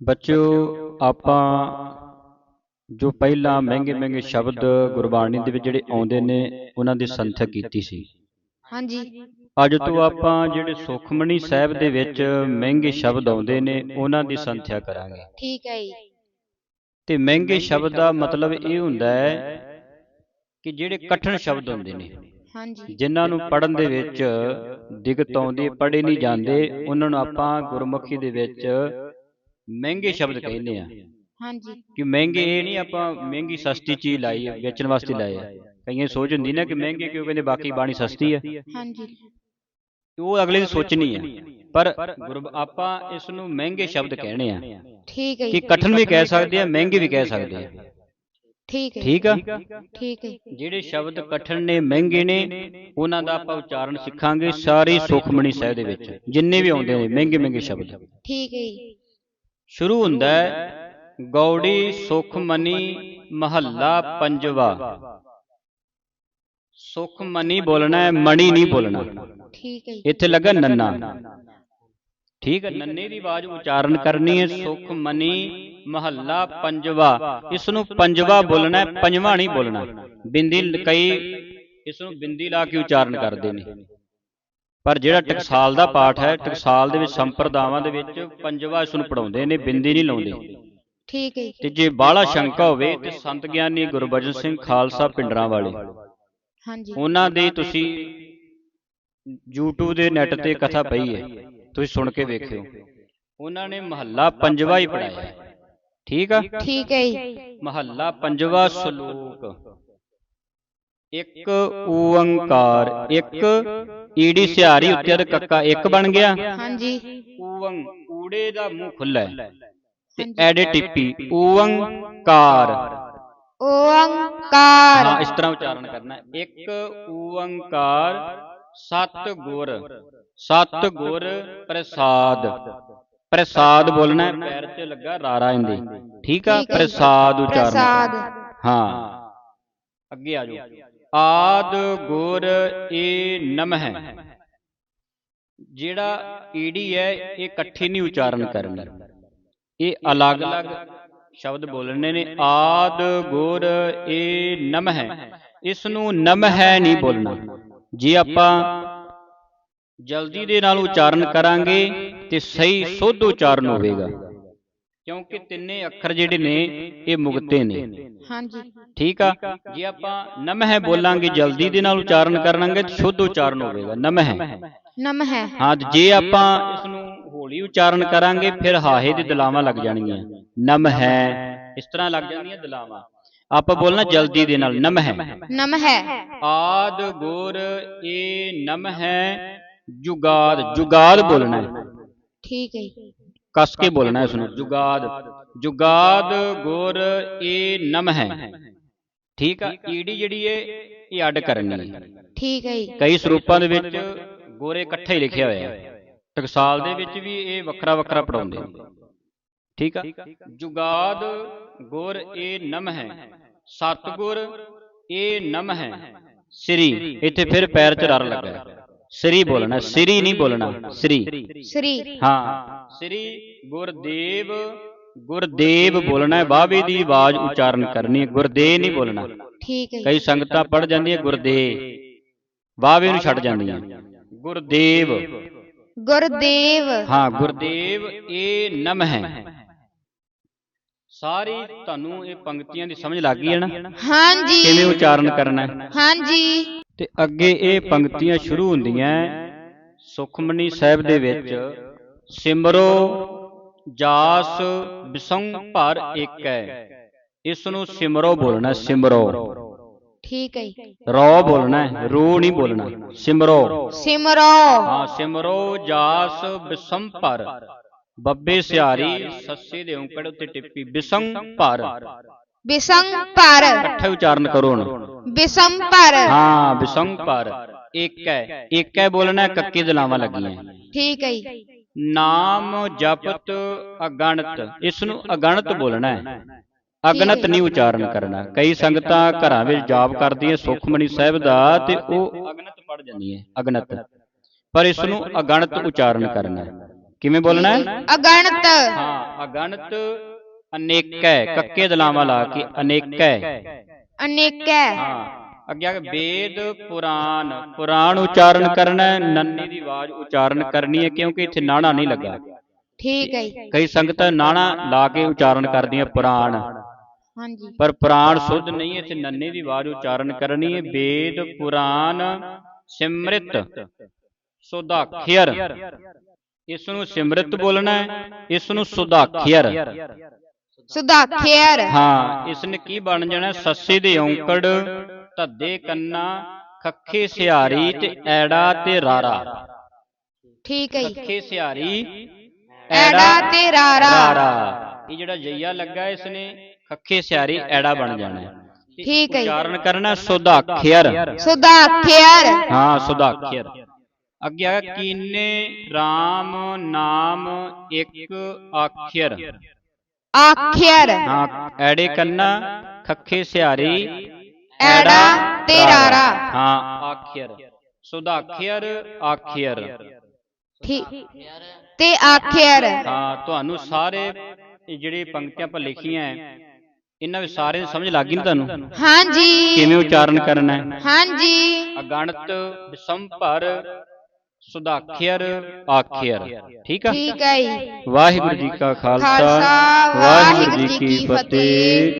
ਬੱਚਿਓ ਆਪਾਂ ਜੋ ਪਹਿਲਾਂ ਮਹਿੰਗੇ ਮਹਿੰਗੇ ਸ਼ਬਦ ਗੁਰਬਾਣੀ ਦੇ ਵਿੱਚ ਜਿਹੜੇ ਆਉਂਦੇ ਨੇ ਉਹਨਾਂ ਦੀ ਸੰਥਿਆ ਕੀਤੀ ਸੀ। ਹਾਂਜੀ। ਅੱਜ ਤੋਂ ਆਪਾਂ ਜਿਹੜੇ ਸੁਖਮਣੀ ਸਾਹਿਬ ਦੇ ਵਿੱਚ ਮਹਿੰਗੇ ਸ਼ਬਦ ਆਉਂਦੇ ਨੇ ਉਹਨਾਂ ਦੀ ਸੰਥਿਆ ਕਰਾਂਗੇ। ਠੀਕ ਹੈ ਜੀ। ਤੇ ਮਹਿੰਗੇ ਸ਼ਬਦ ਦਾ ਮਤਲਬ ਇਹ ਹੁੰਦਾ ਹੈ ਕਿ ਜਿਹੜੇ ਕਠਿਨ ਸ਼ਬਦ ਹੁੰਦੇ ਨੇ ਹਾਂਜੀ। ਜਿਨ੍ਹਾਂ ਨੂੰ ਪੜਨ ਦੇ ਵਿੱਚ ਦਿੱਕਤ ਆਉਂਦੀ ਪੜ੍ਹੇ ਨਹੀਂ ਜਾਂਦੇ ਉਹਨਾਂ ਨੂੰ ਆਪਾਂ ਗੁਰਮੁਖੀ ਦੇ ਵਿੱਚ ਮਹਿੰਗੇ ਸ਼ਬਦ ਕਹਿੰਦੇ ਆ। ਹਾਂਜੀ। ਕਿ ਮਹਿੰਗੇ ਇਹ ਨਹੀਂ ਆਪਾਂ ਮਹਿੰਗੀ ਸਸਤੀ ਚੀਜ਼ ਲਾਈ ਹੈ ਵੇਚਣ ਵਾਸਤੇ ਲਾਏ ਆ। ਕਈਆਂ ਸੋਚ ਹੁੰਦੀ ਨਾ ਕਿ ਮਹਿੰਗੇ ਕਿਉਂ ਕਹਿੰਦੇ ਬਾਕੀ ਬਾਣੀ ਸਸਤੀ ਹੈ ਹਾਂਜੀ। ਉਹ ਅਗਲੇ ਦੀ ਸੋਚ ਨਹੀਂ ਹੈ ਪਰ ਗੁਰ ਆਪਾਂ ਇਸ ਨੂੰ ਮਹਿੰਗੇ ਸ਼ਬਦ ਕਹਿਣੇ ਆ। ਠੀਕ ਹੈ ਕਿ ਕਠਿਨ ਵੀ ਕਹਿ ਸਕਦੇ ਆ ਮਹਿੰਗੇ ਵੀ ਕਹਿ ਸਕਦੇ ਆ। ਠੀਕ ਹੈ ਠੀਕ ਆ? ਠੀਕ ਹੈ। ਜਿਹੜੇ ਸ਼ਬਦ ਕਠਿਨ ਨੇ ਮਹਿੰਗੇ ਨੇ ਉਹਨਾਂ ਦਾ ਆਪਾਂ ਉਚਾਰਨ ਸਿੱਖਾਂਗੇ ਸਾਰੀ ਸੁਖਮਣੀ ਸਾਹਿਬ ਦੇ ਵਿੱਚ। ਜਿੰਨੇ ਵੀ ਆਉਂਦੇ ਨੇ ਮਹਿੰਗੇ ਮਹਿੰਗੇ ਸ਼ਬਦ। ਠੀਕ ਹੈ ਜੀ। ਸ਼ੁਰੂ ਹੁੰਦਾ ਹੈ ਗੌੜੀ ਸੁਖਮਨੀ ਮਹੱਲਾ ਪੰਜਵਾ। ਸੁਖਮਨੀ ਬੋਲਣਾ ਹੈ ਮਣੀ ਨਹੀਂ ਬੋਲਣਾ। ਠੀਕ ਹੈ ਜੀ। ਇੱਥੇ ਲੱਗਾ ਨੰਨਾ। ਠੀਕ ਹੈ ਨੰਨੇ ਦੀ ਆਵਾਜ਼ ਉਚਾਰਨ ਕਰਨੀ ਹੈ ਸੁਖਮਨੀ ਮਹੱਲਾ ਪੰਜਵਾ। ਇਸ ਨੂੰ ਪੰਜਵਾ ਬੋਲਣਾ ਹੈ ਪੰਜਵਾ ਨਹੀਂ ਬੋਲਣਾ। ਬਿੰਦੀ ਕਈ ਇਸ ਨੂੰ ਬਿੰਦੀ ਲਾ ਕੇ ਉਚਾਰਨ ਕਰਦੇ ਨੇ। ਪਰ ਜਿਹੜਾ ਟਕਸਾਲ ਦਾ ਪਾਠ ਹੈ ਟਕਸਾਲ ਦੇ ਵਿੱਚ ਸੰਪਰਦਾਵਾਂ ਦੇ ਵਿੱਚ ਪੰਜਵਾ ਇਸ ਨੂੰ ਪੜਾਉਂਦੇ ਨੇ ਬਿੰਦੀ ਨਹੀਂ ਲਾਉਂਦੇ। ਠੀਕ ਹੈ ਜੀ। ਤੇ ਜੇ ਬਾਹਲਾ ਸ਼ੰਕਾ ਹੋਵੇ ਤੇ ਸੰਤ ਗਿਆਨੀ ਗੁਰਬਚਨ ਸਿੰਘ ਖਾਲਸਾ ਪਿੰਡਰਾਂ ਵਾਲੇ। ਹਾਂਜੀ। ਉਹਨਾਂ ਦੇ ਤੁਸੀਂ YouTube ਦੇ ਨੈਟ ਤੇ ਕਥਾ ਪਈ ਹੈ। ਤੁਸੀਂ ਸੁਣ ਕੇ ਵੇਖਿਓ। ਉਹਨਾਂ ਨੇ ਮਹੱਲਾ ਪੰਜਵਾ ਹੀ ਪੜਾਇਆ। ਠੀਕ ਆ? ਠੀਕ ਹੈ ਜੀ। ਮਹੱਲਾ ਪੰਜਵਾ ਸ਼ਲੋਕ। ਇੱਕ ਓੰਕਾਰ ਇੱਕ ਈੜੀ ਸਿਹਾਰੀ ਉੱਤੇ ਦਾ ਕੱਕਾ ਇੱਕ ਬਣ ਗਿਆ। ਹਾਂਜੀ। ਓੰਗ ਊੜੇ ਦਾ ਮੂੰਹ ਖੁੱਲਾ ਹੈ। ਤੇ ਹਾਂਜੀ। ਐਡੇ ਟਿੱਪੀ ਓੰਕਾਰ ਓੰਕਾਰ ਹਾਂ ਇਸ ਤਰ੍ਹਾਂ ਉਚਾਰਨ ਕਰਨਾ ਹੈ। ਇੱਕ ਓੰਕਾਰ ਸਤ ਗੁਰ। ਸਤ ਗੁਰ ਪ੍ਰਸਾਦ। ਪ੍ਰਸਾਦ ਬੋਲਣਾ ਹੈ, ਪੈਰ ਤੇ ਲੱਗਾ ਰਾਰਾ ਇੰਦੇ ਠੀਕ ਆ? ਠੀਕ ਹੈ। ਪ੍ਰਸਾਦ ਉਚਾਰਨ। ਪ੍ਰਸਾਦ। ਹਾਂ। ਅੱਗੇ ਆ ਜਾਓ। ਆਦ ਗੁਰ ਏ ਨਮਹਿ। ਜਿਹੜਾ ਈੜੀ ਹੈ, ਇਹ ਇਕੱਠੇ ਨਹੀਂ ਉਚਾਰਨ ਕਰਨੀ। ਇਹ ਅਲੱਗ-ਅਲੱਗ ਸ਼ਬਦ ਬੋਲਣੇ ਨੇ। ਆਦ ਗੁਰ ਏ ਨਮਹਿ। ਇਸ ਨੂੰ ਨਮਹਿ ਨਹੀਂ ਬੋਲਣਾ। ਜੇ ਆਪਾਂ ਜਲਦੀ ਦੇ ਨਾਲ ਉਚਾਰਨ ਕਰਾਂਗੇ ਤੇ ਸਹੀ ਸੁੱਧ ਉਚਾਰਨ ਹੋਵੇਗਾ। ਕਿਉਂਕਿ ਤਿੰਨੇ ਅੱਖਰ ਜਿਹੜੇ ਨੇ ਇਹ ਮੁਕਤੇ ਨੇ। ਹਾਂਜੀ। ਠੀਕ ਆ? ਜੇ ਆਪਾਂ ਨਮਹਿ ਬੋਲਾਂਗੇ ਜਲਦੀ ਦੇ ਨਾਲ ਉਚਾਰਨ ਕਰਾਂਗੇ ਤਾਂ ਸ਼ੁੱਧ ਉਚਾਰਨ ਹੋਵੇਗਾ। ਨਮਹਿ। ਨਮ ਹੈ ਜੇ ਆਪਾਂ ਇਸ ਨੂੰ ਹੌਲੀ ਉਚਾਰਨ ਕਰਾਂਗੇ ਫਿਰ ਹਾਹੇ ਦੀ ਦਲਾਵਾਂ ਲੱਗ ਜਾਣਗੀਆਂ। ਨਮਹਿ ਇਸ ਤਰ੍ਹਾਂ ਲੱਗ ਜਾਂਦੀਆਂ ਦਲਾਵਾਂ। ਆਪਾਂ ਬੋਲਣਾ ਜਲਦੀ ਦੇ ਨਾਲ ਨਮਹਿ। ਨਮ ਹੈ ਆਦ ਗੁਰ ਏ ਨਮਹਿ ਜੁਗਾਦ ਜੁਗਾਦ ਬੋਲਣਾ। ਠੀਕ ਹੈ। ਜੀ ਕਸ ਕੇ ਬੋਲਣਾ ਹੈ ਇਸ ਨੂੰ ਜੁਗਾਦ। ਜੁਗਾਦ। ਗੁਰ ਏ ਨਮਹਿ ਠੀਕ ਆ? ਈੜੀ ਜਿਹੜੀ ਏ ਇਹ ਅੱਡ ਕਰਨੀ ਹੈ ਠੀਕ ਹੈ ਜੀ। ਕਈ ਸਰੂਪਾਂ ਦੇ ਵਿੱਚ ਗੋਰੇ ਇਕੱਠੇ ਹੀ ਲਿਖਿਆ ਹੋਇਆ। ਹੈ ਟਕਸਾਲ ਦੇ ਵਿੱਚ ਵੀ ਇਹ ਵੱਖਰਾ ਵੱਖਰਾ ਪੜਾਉਂਦੇ ਠੀਕ ਆ? ਜੁਗਾਦ ਗੁਰ ਏ ਨਮਹਿ ਸਤਗੁਰ ਏ ਨਮਹਿ ਸ੍ਰੀ। ਇੱਥੇ ਫਿਰ ਪੈਰ ਚ ਰਰ ਲੱਗਾ। ਹੈ। ਸ੍ਰੀ ਬੋਲਣਾ ਸ੍ਰੀ ਨਹੀਂ ਬੋਲਣਾ ਸ੍ਰੀ। ਸ੍ਰੀ। ਹਾਂ। ਸ੍ਰੀ ਗੁਰਦੇਵ ਗੁਰਦੇਵ ਬੋਲਣਾ ਹੈ ਬਾਵੇ ਦੀ ਆਵਾਜ਼ ਉਚਾਰਨ ਕਰਨੀ ਹੈ। ਗੁਰਦੇ ਨਹੀਂ ਬੋਲਣਾ। ਠੀਕ ਹੈ ਕਈ ਸੰਗਤਾਂ ਪੜ ਜਾਂਦੀਆਂ ਗੁਰਦੇ। ਬਾਵੇ ਨੂੰ ਛੱਡ ਜਾਂਦੀਆਂ। ਗੁਰਦੇਵ। ਗੁਰਦੇਵ। ਹਾਂ ਗੁਰਦੇਵ ਇਹ ਨਮ ਹੈ ਸਾਰੀ ਤੁਹਾਨੂੰ ਇਹ ਪੰਕਤੀਆਂ ਦੀ ਸਮਝ ਲੱਗ ਗਈ ਹੈ ਨਾ? ਕਿਵੇਂ ਹਾਂਜੀ ਉਚਾਰਨ ਕਰਨਾ ਹੈ? ਹਾਂਜੀ। ਤੇ ਅੱਗੇ ਇਹ ਪੰਕਤੀਆਂ ਸ਼ੁਰੂ ਹੁੰਦੀਆਂ ਸੁਖਮਨੀ ਸਾਹਿਬ ਦੇ ਵਿੱਚ ਸਿਮਰੋ ਜਾਸ ਬਿਸੰਗ ਭਰ ਇੱਕ ਹੈ। ਇਸ ਨੂੰ ਸਿਮਰੋ ਬੋਲਣਾ ਸਿਮਰੋ। ਠੀਕ ਹੈ ਰੋ ਬੋਲਣਾ ਹੈ ਰੂ ਨਹੀਂ ਬੋਲਣਾ। ਸਿਮਰੋ। ਸਿਮਰੋ। ਹਾਂ ਸਿਮਰੋ ਜਾਸ ਬਿਸੰਪਰ ਬੱਬੇ ਸਿਹਾਰੀ ਸੱਸੇ ਦੇ ਉਂਕੜ ਉੱਤੇ ਟਿੱਪੀ ਬਿਸੰਪਰ ਬਿਸੰਗ ਪਰ ਇਕੱਠੇ ਉਚਾਰਨ ਕਰੋ ਹੁਣ। ਬਿਸਮ ਪਰ ਹਾਂ ਬਿਸੰਪਰ ਇੱਕ ਹੈ ਇੱਕ ਹੈ ਬੋਲਣਾ ਹੈ, ਕੱਕੇ ਦੇ ਲਾਵਾਂ ਲੱਗੀਆਂ। ਠੀਕ ਹੈ ਜੀ। ਨਾਮ ਜਪਤ ਅਗਣਤ। ਇਸ ਨੂੰ ਅਗਣਤ ਬੋਲਣਾ ਹੈ। ਅਗਣਤ ਨਹੀਂ ਉਚਾਰਨ ਕਰਨਾ। ਕਈ ਸੰਗਤਾਂ ਘਰਾਂ ਵਿੱਚ ਜਾਪ ਕਰਦੀਆਂ ਸੁਖਮਨੀ ਸਾਹਿਬ ਦਾ ਤੇ ਉਹ ਅਗਣਤ ਪੜ ਜਾਂਦੀਆਂ ਅਗਣਤ। ਪਰ ਇਸ ਨੂੰ ਅਗਣਤ ਉਚਾਰਨ ਕਰਨਾ ਹੈ। ਕਿਵੇਂ ਬੋਲਣਾ ਹੈ? ਅਗਣਤ। ਹਾਂ ਅਗਣਤ ਅਨੇਕੈ ਕੱਕੇ ਦਲਾਵਾਂ ਲਾ ਕੇ ਅਨੇਕੈ ਅਨੇਕੈ ਹਾਂ। ਅੱਗੇ ਆ ਗਿਆ ਵੇਦ ਪੁਰਾਣ ਪੁਰਾਣ ਉਚਾਰਨ ਕਰਨਾ ਹੈ, ਨੰਨੀ ਦੀ ਆਵਾਜ਼ ਉਚਾਰਨ ਕਰਨੀ ਹੈ ਕਿਉਂਕਿ ਇੱਥੇ ਨਾਣਾ ਨਹੀਂ ਲੱਗਾ ਠੀਕ ਹੈ ਜੀ। ਕਈ ਸੰਗਤਾਂ ਨਾਣਾ ਲਾ ਕੇ ਉਚਾਰਨ ਕਰਦੀਆਂ ਪੁਰਾਣ। ਹਾਂਜੀ। ਪਰ ਪੁਰਾਣ ਸੁਧ ਨਹੀਂ ਇੱਥੇ ਨੰਨੇ ਦੀ ਆਵਾਜ਼ ਉਚਾਰਨ ਕਰਨੀ ਹੈ ਵੇਦ ਪੁਰਾਣ ਸਿਮਰਿਤ। ਸੁਧਾਖਿਅਰ। ਇਸ ਨੂੰ ਸਿਮਰਿਤ ਬੋਲਣਾ ਹੈ ਇਸ ਨੂੰ ਸੁਧਾਖਿਅਰ। ਸੁਦਾਖਿਅਰ ਹਾਂ ਇਸ ਨੇ ਕੀ ਬਣ ਜਾਣਾ? ਸੱਸੇ ਦੇ ਔਂਕੜ ਧੱਦੇ ਕੰਨਾ ਖੱਖੇ ਸਿਹਾਰੀ ਤੇ ਐੜਾ ਤੇ ਰਾਰਾ। ਠੀਕ ਹੈ ਜੀ। ਖੱਖੇ ਸਿਹਾਰੀ ਐੜਾ ਤੇ ਰਾਰਾ। ਰਾਰਾ। ਇਹ ਜਿਹੜਾ ਜਈਆ ਲੱਗਾ ਇਸ ਨੇ ਖੱਖੇ ਸਿਹਾਰੀ ਐੜਾ ਬਣ ਜਾਣਾ। ਠੀਕ ਹੈ। ਉਚਾਰਨ ਕਰਨਾ ਸੁਧਾਖਿਅਰ ਸੁਦਾਖਿਅਰ ਹਾਂ ਸੁਧਾਖਿਅਰ ਅੱਗੇ ਆ ਕੀਨੇ RAM ਨਾਮ ਇੱਕ ਆਖਿਰ। ਆਖਿਅਰ ਹਾਂ ਐੜੇ ਕੰਨਾ ਖੱਖੇ ਸਿਹਾਰੀ ਐੜਾ ਤੇ ਰਾਰਾ ਹਾਂ ਆਖਿਰ। ਸੁਧਾਖਿਰ ਆਖਿਰ ਠੀਕ। ਤੇ ਆਖਿਅਰ ਹਾਂ ਤੁਹਾਨੂੰ ਸਾਰੇ ਜਿਹੜੀ ਪੰਕਤੀਆਂ ਆਪਾਂ ਲਿਖੀਆਂ ਇਹਨਾਂ ਵਿੱਚ ਸਾਰੇ ਸਮਝ ਲੱਗ ਗਈ ਨਾ ਤੁਹਾਨੂੰ? ਹਾਂਜੀ। ਕਿਵੇਂ ਉਚਾਰਨ ਕਰਨਾ ਹੈ? ਹਾਂਜੀ। ਅਗਣਤ ਵਿਸੰਭਰ ਸੁਧਾਖਿਰ ਆਖਿਰ ਠੀਕ ਆ? ਠੀਕ ਹੈ ਜੀ। ਵਾਹਿਗੁਰੂ ਜੀ ਕਾ ਖਾਲਸਾ ਵਾਹਿਗੁਰੂ ਜੀ ਕੀ ਫਤਿਹ।